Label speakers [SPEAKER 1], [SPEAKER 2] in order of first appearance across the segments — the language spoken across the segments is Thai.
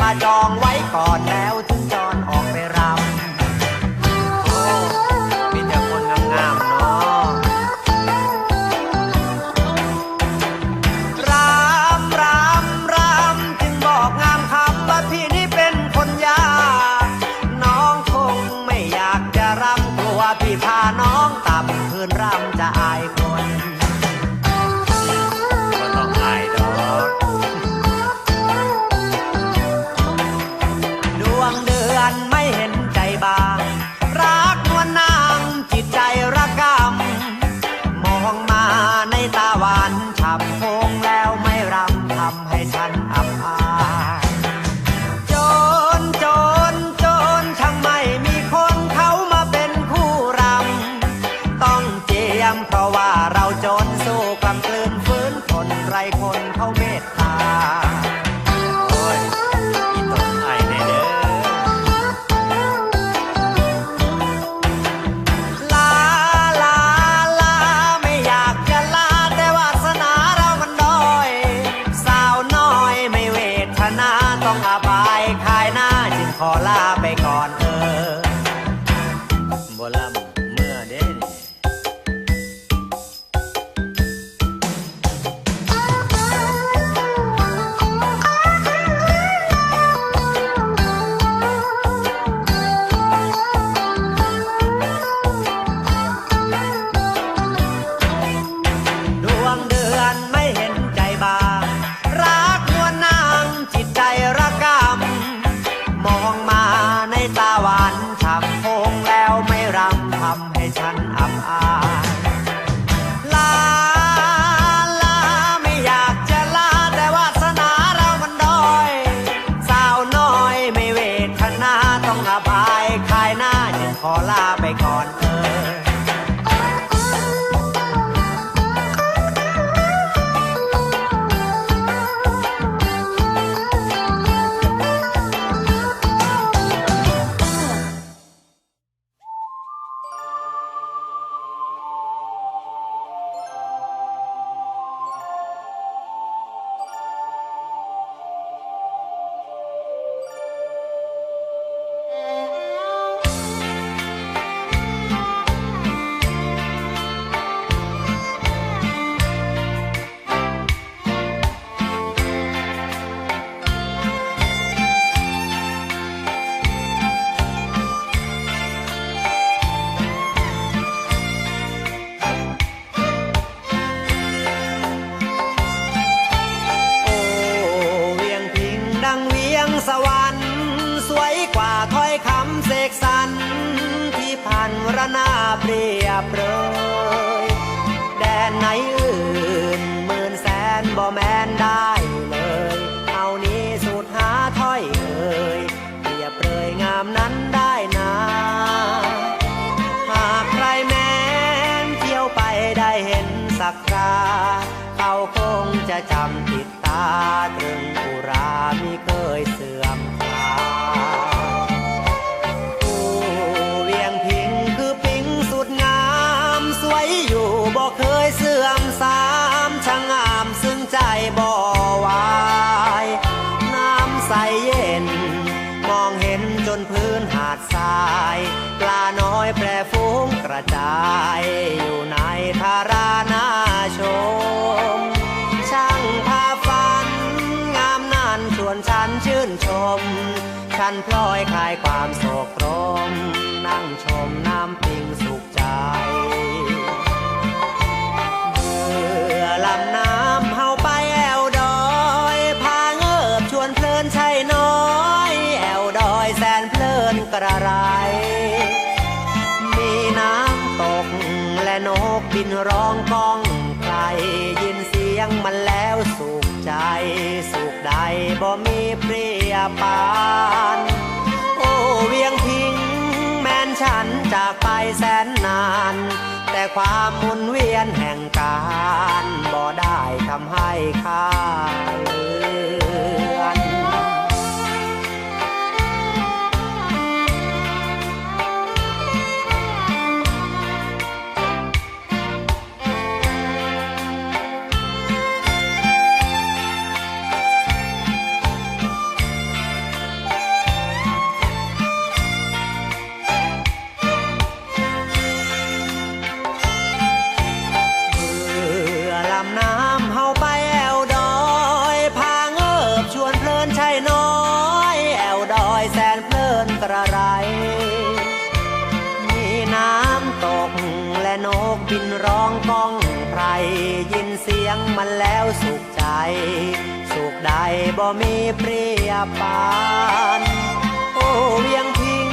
[SPEAKER 1] มาจองไว้ก่อนแล้ว ขอลา เสกสรรที่พันระนาเปรียบเลยแดนไหนอื่นหมื่นแสนบ่แมนได้เลย เอานี้สูตรหาถ้อยเอ่ยเปรียบเปรยงามนั้นได้นาหากใครแม้นเที่ยวไปได้เห็นสักคราเขาคงจะจำติดตาตรึงอุรามิเคยเสื่อ จนพื้นหาดทราย ปลาน้อยแปรฟุ้งกระจาย อยู่ในทารานาชม ช่างพาฝัน งามนั่นชวนฉันชื่นชม ฉันพลอยคลายความโศกรม นั่งชมน้ำปิงสุขใจเบื่อลำน้ำ รียบปานโอ้เวียงพิง แม้นฉันจากไปแสนนาน แต่ความหมุนเวียนแห่งการบ่ได้ทำให้ข้าเลย แล้วสุขใจ สุขใดบ่มีเปรียบปาน โอ้เวียงพิง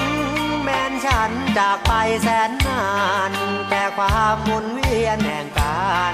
[SPEAKER 1] แม่นฉันจากไปแสนนาน แต่ความหมุนเวียนแห่งการ